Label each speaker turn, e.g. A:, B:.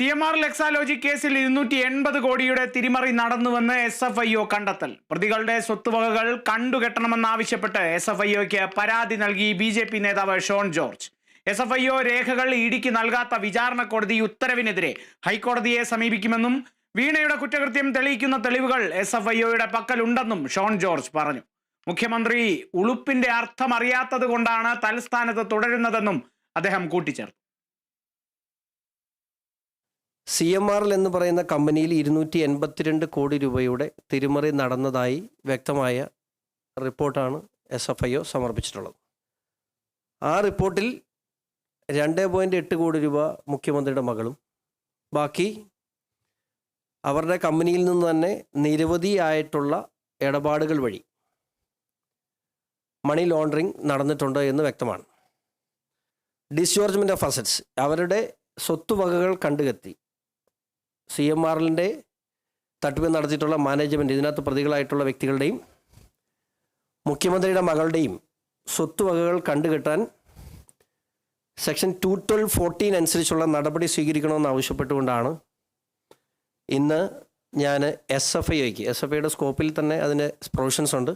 A: C M R Exalogic കേസിൽ ഇരുന്നൂറ്റി എൺപത് കോടിയുടെ തിരിമറി നടന്നുവെന്ന് എസ് എഫ് ഐ ഒ കണ്ടെത്തൽ. പ്രതികളുടെ സ്വത്തുവകകൾ കണ്ടുകെട്ടണമെന്നാവശ്യപ്പെട്ട് എസ് എഫ് ഐ ഒക്ക് പരാതി നൽകി ബി ജെ പി നേതാവ് Shone George. S F I O രേഖകൾ ഇടിക്ക് നൽകാത്ത വിചാരണ കോടതി ഉത്തരവിനെതിരെ ഹൈക്കോടതിയെ സമീപിക്കുമെന്നും വീണയുടെ കുറ്റകൃത്യം തെളിയിക്കുന്ന തെളിവുകൾ എസ് എഫ് ഐ ഒയുടെ പക്കലുണ്ടെന്നും ഷോൺ ജോർജ് പറഞ്ഞു. മുഖ്യമന്ത്രി ഉളുപ്പിന്റെ അർത്ഥം അറിയാത്തത് കൊണ്ടാണ് തലസ്ഥാനത്ത് തുടരുന്നതെന്നും അദ്ദേഹം കൂട്ടിച്ചേർത്തു.
B: സി എം ആർ എൽ എന്ന് പറയുന്ന കമ്പനിയിൽ ഇരുന്നൂറ്റി എൺപത്തിരണ്ട് കോടി രൂപയുടെ തിരിമറി നടന്നതായി വ്യക്തമായ റിപ്പോർട്ടാണ് എസ് എഫ് ഐ ഒ സമർപ്പിച്ചിട്ടുള്ളത്. ആ റിപ്പോർട്ടിൽ രണ്ട് പോയിന്റ് എട്ട് കോടി രൂപ മുഖ്യമന്ത്രിയുടെ മകളും. ബാക്കി അവരുടെ കമ്പനിയിൽ നിന്ന് തന്നെ നിരവധി ആയിട്ടുള്ള ഇടപാടുകൾ വഴി മണി ലോണ്ടറിങ് നടന്നിട്ടുണ്ട് എന്ന് വ്യക്തമാണ്. ഡിസ്ചോർജ്മെന്റ് ഓഫ് അസറ്റ്സ് അവരുടെ സ്വത്തുവകകൾ കണ്ടുകെത്തി. സി എം എല്ലിന്റെ തട്ടിപ്പ് നടത്തിയിട്ടുള്ള മാനേജ്മെന്റ് ഇതിനകത്ത് പ്രതികളായിട്ടുള്ള വ്യക്തികളുടെയും മുഖ്യമന്ത്രിയുടെ മകളുടെയും സ്വത്തുവകകൾ കണ്ടുകെട്ടാൻ സെക്ഷൻ ടു ട്വൽവ് ഫോർട്ടീൻ അനുസരിച്ചുള്ള നടപടി സ്വീകരിക്കണമെന്ന് ആവശ്യപ്പെട്ടുകൊണ്ടാണ് ഇന്ന് ഞാൻ എസ് എഫ് ഐക്ക് എസ് എഫ് ഐയുടെ സ്കോപ്പിൽ തന്നെ അതിന് പ്രൊവിഷൻസ് ഉണ്ട്.